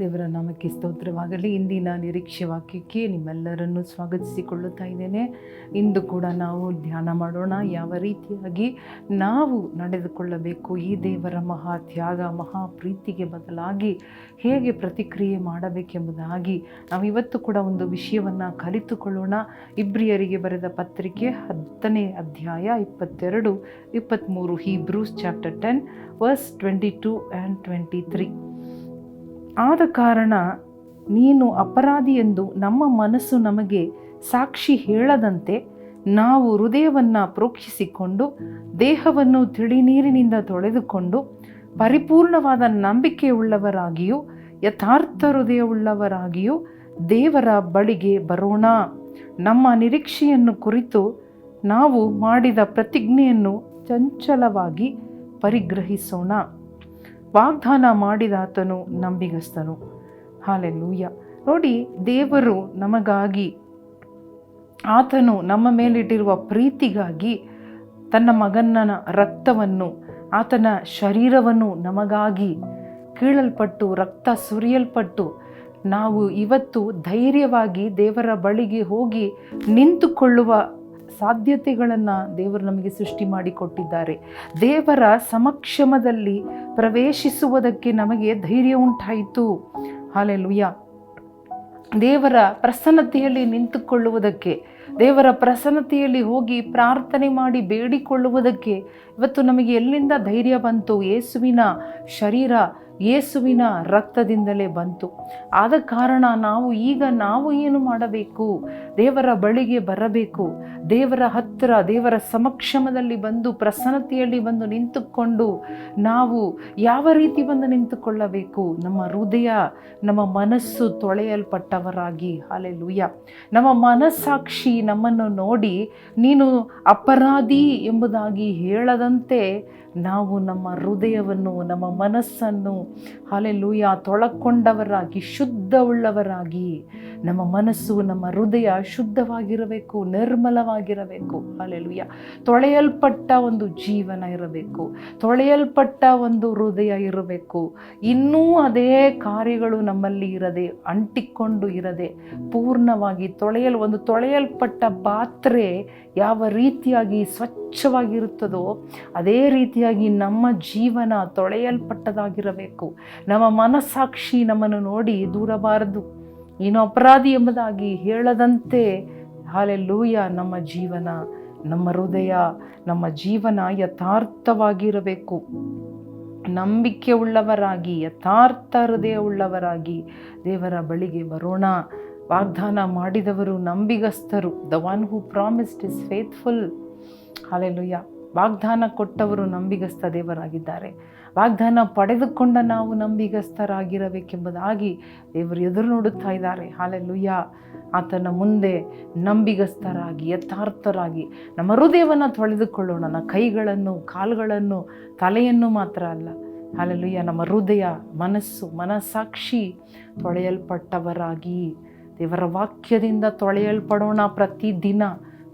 ದೇವರ ನಾಮಕ್ಕೆ ಸ್ತೋತ್ರವಾಗಲಿ. ಇಂದಿನ ನಿರೀಕ್ಷೆ ವಾಕ್ಯಕ್ಕೆ ನಿಮ್ಮೆಲ್ಲರನ್ನು ಸ್ವಾಗತಿಸಿಕೊಳ್ಳುತ್ತಾ ಇದ್ದೇನೆ. ಇಂದು ಕೂಡ ನಾವು ಧ್ಯಾನ ಮಾಡೋಣ. ಯಾವ ರೀತಿಯಾಗಿ ನಾವು ನಡೆದುಕೊಳ್ಳಬೇಕು? ಈ ದೇವರ ಮಹಾ ತ್ಯಾಗ, ಮಹಾ ಪ್ರೀತಿಗೆ ಬದಲಾಗಿ ಹೇಗೆ ಪ್ರತಿಕ್ರಿಯೆ ಮಾಡಬೇಕೆಂಬುದಾಗಿ ನಾವು ಇವತ್ತು ಕೂಡ ಒಂದು ವಿಷಯವನ್ನು ಕಲಿತುಕೊಳ್ಳೋಣ. ಇಬ್ರಿಯರಿಗೆ ಬರೆದ ಪತ್ರಿಕೆ ಹತ್ತನೇ ಅಧ್ಯಾಯ ಇಪ್ಪತ್ತೆರಡು ಇಪ್ಪತ್ತ್ಮೂರು Hebrews chapter ten verse twenty two and twenty three ಆದ ಕಾರಣ ನೀನು ಅಪರಾಧಿ ಎಂದು ನಮ್ಮ ಮನಸ್ಸು ನಮಗೆ ಸಾಕ್ಷಿ ಹೇಳದಂತೆ ನಾವು ಹೃದಯವನ್ನು ಪ್ರೋಕ್ಷಿಸಿಕೊಂಡು, ದೇಹವನ್ನು ತಿಳಿನೀರಿನಿಂದ ತೊಳೆದುಕೊಂಡು, ಪರಿಪೂರ್ಣವಾದ ನಂಬಿಕೆಯುಳ್ಳವರಾಗಿಯೂ, ಯಥಾರ್ಥ ಹೃದಯವುಳ್ಳವರಾಗಿಯೂ ದೇವರ ಬಳಿಗೆ ಬರೋಣ. ನಮ್ಮ ನಿರೀಕ್ಷೆಯನ್ನು ಕುರಿತು ನಾವು ಮಾಡಿದ ಪ್ರತಿಜ್ಞೆಯನ್ನು ಚಂಚಲವಾಗಿ ಪರಿಗ್ರಹಿಸೋಣ. ವಾಗ್ದಾನ ಮಾಡಿದಾತನು ನಂಬಿಗಸ್ತನು. ಹಾಲೆಲ್ಲೂಯ್ಯ ನೋಡಿ, ದೇವರು ನಮಗಾಗಿ, ಆತನು ನಮ್ಮ ಮೇಲಿಟ್ಟಿರುವ ಪ್ರೀತಿಗಾಗಿ ತನ್ನ ಮಗನ ರಕ್ತವನ್ನು, ಆತನ ಶರೀರವನ್ನು ನಮಗಾಗಿ ಕೀಳಲ್ಪಟ್ಟು, ರಕ್ತ ಸುರಿಯಲ್ಪಟ್ಟು, ನಾವು ಇವತ್ತು ಧೈರ್ಯವಾಗಿ ದೇವರ ಬಳಿಗೆ ಹೋಗಿ ನಿಂತುಕೊಳ್ಳುವ ಸಾಧ್ಯತೆಗಳನ್ನು ದೇವರು ನಮಗೆ ಸೃಷ್ಟಿ ಮಾಡಿಕೊಟ್ಟಿದ್ದಾರೆ ದೇವರ ಸಮಕ್ಷಮದಲ್ಲಿ ಪ್ರವೇಶಿಸುವುದಕ್ಕೆ ನಮಗೆ ಧೈರ್ಯ ಉಂಟಾಯಿತು. ಹಾಲೆಲುಯ್ಯ. ದೇವರ ಪ್ರಸನ್ನತೆಯಲ್ಲಿ ನಿಂತುಕೊಳ್ಳುವುದಕ್ಕೆ, ದೇವರ ಪ್ರಸನ್ನತೆಯಲ್ಲಿ ಹೋಗಿ ಪ್ರಾರ್ಥನೆ ಮಾಡಿ ಬೇಡಿಕೊಳ್ಳುವುದಕ್ಕೆ ಇವತ್ತು ನಮಗೆ ಎಲ್ಲಿಂದ ಧೈರ್ಯ ಬಂತು? ಯೇಸುವಿನ ಶರೀರ ಯೇಸುವಿನ ರಕ್ತದಿಂದಲೇ ಬಂತು. ಆದ ಕಾರಣ ನಾವು ಈಗ ನಾವು ಏನು ಮಾಡಬೇಕು? ದೇವರ ಬಳಿಗೆ ಬರಬೇಕು. ದೇವರ ಹತ್ತಿರ, ದೇವರ ಸಮಕ್ಷಮದಲ್ಲಿ ಬಂದು, ಪ್ರಸನ್ನತೆಯಲ್ಲಿ ಬಂದು ನಿಂತುಕೊಂಡು ನಾವು ಯಾವ ರೀತಿ ಬಂದು ನಿಂತುಕೊಳ್ಳಬೇಕು? ನಮ್ಮ ಹೃದಯ, ನಮ್ಮ ಮನಸ್ಸು ತೊಳೆಯಲ್ಪಟ್ಟವರಾಗಿ. ಅಲ್ಲೆಲುಯ್ಯ ನಮ್ಮ ಮನಸ್ಸಾಕ್ಷಿ ನಮ್ಮನ್ನು ನೋಡಿ, ನೀನು ಅಪರಾಧಿ ಎಂಬುದಾಗಿ ಹೇಳದಂತೆ ನಾವು ನಮ್ಮ ಹೃದಯವನ್ನು ನಮ್ಮ ಮನಸ್ಸನ್ನು ಹಾಲೆಲೂಯ ತೊಳಕೊಂಡವರಾಗಿ ಶುದ್ಧವುಳ್ಳವರಾಗಿ ನಮ್ಮ ಮನಸ್ಸು, ನಮ್ಮ ಹೃದಯ ಶುದ್ಧವಾಗಿರಬೇಕು, ನಿರ್ಮಲವಾಗಿರಬೇಕು. ಹಾಲೆಲುಯ್ಯ ತೊಳೆಯಲ್ಪಟ್ಟ ಒಂದು ಜೀವನ ಇರಬೇಕು. ತೊಳೆಯಲ್ಪಟ್ಟ ಒಂದು ಹೃದಯ ಇರಬೇಕು. ಇನ್ನೂ ಅದೇ ಕಾರ್ಯಗಳು ನಮ್ಮಲ್ಲಿ ಇರದೆ, ಅಂಟಿಕೊಂಡು ಇರದೆ, ಪೂರ್ಣವಾಗಿ ತೊಳೆಯಲು, ಒಂದು ತೊಳೆಯಲ್ಪಟ್ಟ ಪಾತ್ರೆ ಯಾವ ರೀತಿಯಾಗಿ ಸ್ವಚ್ಛವಾಗಿರುತ್ತದೋ, ಅದೇ ರೀತಿಯಾಗಿ ನಮ್ಮ ಜೀವನ ತೊಳೆಯಲ್ಪಟ್ಟದಾಗಿರಬೇಕು. ನಮ್ಮ ಮನಸ್ಸಾಕ್ಷಿ ನಮ್ಮನ್ನು ನೋಡಿ ದೂರಬಾರದು. ನೀನು ಅಪರಾಧಿ ಎಂಬುದಾಗಿ ಹೇಳದಂತೆ, ಹಾಲೆಲ್ಲೂಯ, ನಮ್ಮ ಜೀವನ, ನಮ್ಮ ಹೃದಯ, ನಮ್ಮ ಜೀವನ ಯಥಾರ್ಥವಾಗಿರಬೇಕು. ನಂಬಿಕೆ ಉಳ್ಳವರಾಗಿ, ಯಥಾರ್ಥ ಹೃದಯ ಉಳ್ಳವರಾಗಿ ದೇವರ ಬಳಿಗೆ ಬರೋಣ. ವಾಗ್ದಾನ ಮಾಡಿದವರು ನಂಬಿಗಸ್ತರು. The one who promised is faithful hallelujah ವಾಗ್ದಾನ ಕೊಟ್ಟವರು ನಂಬಿಗಸ್ತ ದೇವರಾಗಿದ್ದಾರೆ. ವಾಗ್ದಾನ ಪಡೆದುಕೊಂಡ ನಾವು ನಂಬಿಗಸ್ತರಾಗಿರಬೇಕೆಂಬುದಾಗಿ ದೇವರು ಎದುರು ನೋಡುತ್ತಾ ಇದ್ದಾರೆ. ಹಾಲೆಲ್ಲುಯ್ಯ ಆತನ ಮುಂದೆ ನಂಬಿಗಸ್ತರಾಗಿ ಯಥಾರ್ಥರಾಗಿ, ನಮ್ಮ ಹೃದಯವನ್ನು ತೊಳೆದುಕೊಳ್ಳೋಣ. ಕೈಗಳನ್ನು, ಕಾಲುಗಳನ್ನು, ತಲೆಯನ್ನು ಮಾತ್ರ ಅಲ್ಲ. ಹಾಲೆಲ್ಲುಯ್ಯ ನಮ್ಮ ಹೃದಯ, ಮನಸ್ಸು, ಮನಸ್ಸಾಕ್ಷಿ ತೊಳೆಯಲ್ಪಟ್ಟವರಾಗಿ ದೇವರ ವಾಕ್ಯದಿಂದ ತೊಳೆಯಲ್ಪಡೋಣ ಪ್ರತಿದಿನ.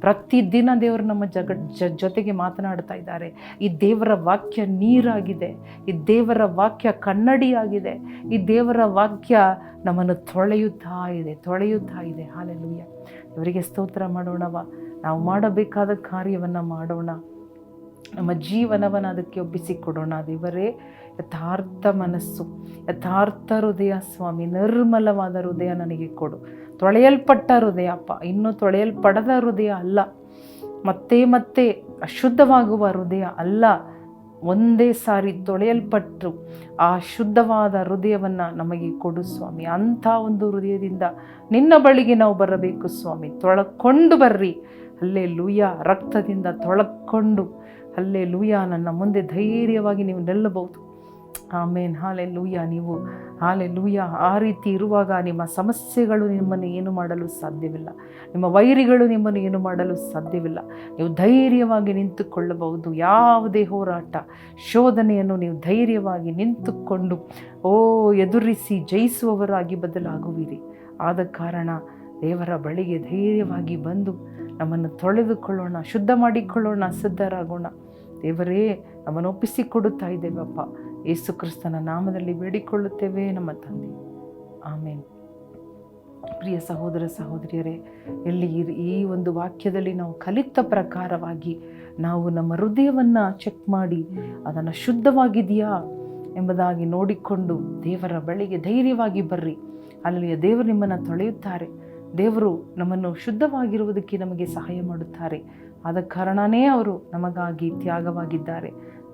ಪ್ರತಿದಿನ ದೇವರು ನಮ್ಮ ಜಗ ಜೊತೆಗೆ ಮಾತನಾಡ್ತಾ ಇದ್ದಾರೆ. ಈ ದೇವರ ವಾಕ್ಯ ನೀರಾಗಿದೆ. ಈ ದೇವರ ವಾಕ್ಯ ಕನ್ನಡಿಯಾಗಿದೆ. ಈ ದೇವರ ವಾಕ್ಯ ನಮ್ಮನ್ನು ತೊಳೆಯುತ್ತಾ ಇದೆ ತೊಳೆಯುತ್ತಾ ಇದೆ. ಹಾಲೆಲುಯ್ಯ ಇವರಿಗೆ ಸ್ತೋತ್ರ ಮಾಡೋಣವ ನಾವು ಮಾಡಬೇಕಾದ ಕಾರ್ಯವನ್ನು ಮಾಡೋಣ. ನಮ್ಮ ಜೀವನವನ್ನು ಅದಕ್ಕೆ ಒಪ್ಪಿಸಿಕೊಡೋಣ ದೇವರೇ. ಯಥಾರ್ಥ ಮನಸ್ಸು, ಯಥಾರ್ಥ ಹೃದಯ ಸ್ವಾಮಿ, ನಿರ್ಮಲವಾದ ಹೃದಯ ನನಗೆ ಕೊಡು. ತೊಳೆಯಲ್ಪಟ್ಟ ಹೃದಯ, ಅಪ್ಪ. ಇನ್ನೂ ತೊಳೆಯಲ್ಪಡದ ಹೃದಯ ಅಲ್ಲ. ಮತ್ತೆ ಮತ್ತೆ ಅಶುದ್ಧವಾಗುವ ಹೃದಯ ಅಲ್ಲ. ಒಂದೇ ಸಾರಿ ತೊಳೆಯಲ್ಪಟ್ಟು ಆ ಶುದ್ಧವಾದ ಹೃದಯವನ್ನು ನಮಗೆ ಕೊಡು ಸ್ವಾಮಿ. ಅಂಥ ಒಂದು ಹೃದಯದಿಂದ ನಿನ್ನ ಬಳಿಗೆ ನಾವು ಬರಬೇಕು ಸ್ವಾಮಿ. ತೊಳಕೊಂಡು ಬರ್ರಿ. ಅಲ್ಲೇ ಲೂಯ ರಕ್ತದಿಂದ ತೊಳಕೊಂಡು. ಅಲ್ಲೇ ಲೂಯ ನನ್ನ ಮುಂದೆ ಧೈರ್ಯವಾಗಿ ನೀವು ನಿಲ್ಲಬಹುದು. ಆಮೇನ್. ಹಾಲೆ ಲೂಯ ನೀವು ಹಾಲೆ ಲೂಯ ಆ ರೀತಿ ಇರುವಾಗ ನಿಮ್ಮ ಸಮಸ್ಯೆಗಳು ನಿಮ್ಮನ್ನು ಏನು ಮಾಡಲು ಸಾಧ್ಯವಿಲ್ಲ. ನಿಮ್ಮ ವೈರಿಗಳು ನಿಮ್ಮನ್ನು ಏನು ಮಾಡಲು ಸಾಧ್ಯವಿಲ್ಲ. ನೀವು ಧೈರ್ಯವಾಗಿ ನಿಂತುಕೊಳ್ಳಬಹುದು. ಯಾವುದೇ ಹೋರಾಟ, ಶೋಧನೆಯನ್ನು ನೀವು ಧೈರ್ಯವಾಗಿ ನಿಂತುಕೊಂಡು, ಓ, ಎದುರಿಸಿ ಜಯಿಸುವವರಾಗಿ ಬದಲಾಗುವಿರಿ. ಆದ ಕಾರಣ ದೇವರ ಬಳಿಗೆ ಧೈರ್ಯವಾಗಿ ಬಂದು ನಮ್ಮನ್ನು ತೊಳೆದುಕೊಳ್ಳೋಣ, ಶುದ್ಧ ಮಾಡಿಕೊಳ್ಳೋಣ, ಸಿದ್ಧರಾಗೋಣ. ದೇವರೇ, ನಮ್ಮನ್ನು ಒಪ್ಪಿಸಿಕೊಡುತ್ತಾ ಇದ್ದೇವಪ್ಪ ಯೇಸು ಕ್ರಿಸ್ತನ ನಾಮದಲ್ಲಿ ಬೇಡಿಕೊಳ್ಳುತ್ತೇವೆ ನಮ್ಮ ತಂದೆ. ಆಮೇನ್. ಪ್ರಿಯ ಸಹೋದರ ಸಹೋದರಿಯರೇ ಎಲ್ಲಿ ಈ- ಒಂದು ವಾಕ್ಯದಲ್ಲಿ ನಾವು ಕಲಿತ ಪ್ರಕಾರವಾಗಿ ನಾವು ನಮ್ಮ ಹೃದಯವನ್ನು ಚೆಕ್ ಮಾಡಿ ಅದನ್ನು ಶುದ್ಧವಾಗಿದೆಯಾ ಎಂಬುದಾಗಿ ನೋಡಿಕೊಂಡು ದೇವರ ಬಳಿಗೆ ಧೈರ್ಯವಾಗಿ ಬರ್ರಿ. ಅಲ್ಲಿಯ ದೇವರು ನಿಮ್ಮನ್ನು ತೊಳೆಯುತ್ತಾರೆ. ದೇವರು ನಮ್ಮನ್ನು ಶುದ್ಧವಾಗಿರುವುದಕ್ಕೆ ನಮಗೆ ಸಹಾಯ ಮಾಡುತ್ತಾರೆ. ಆದ ಕಾರಣನೇ ಅವರು ನಮಗಾಗಿ ತ್ಯಾಗವಾಗಿದ್ದಾರೆ.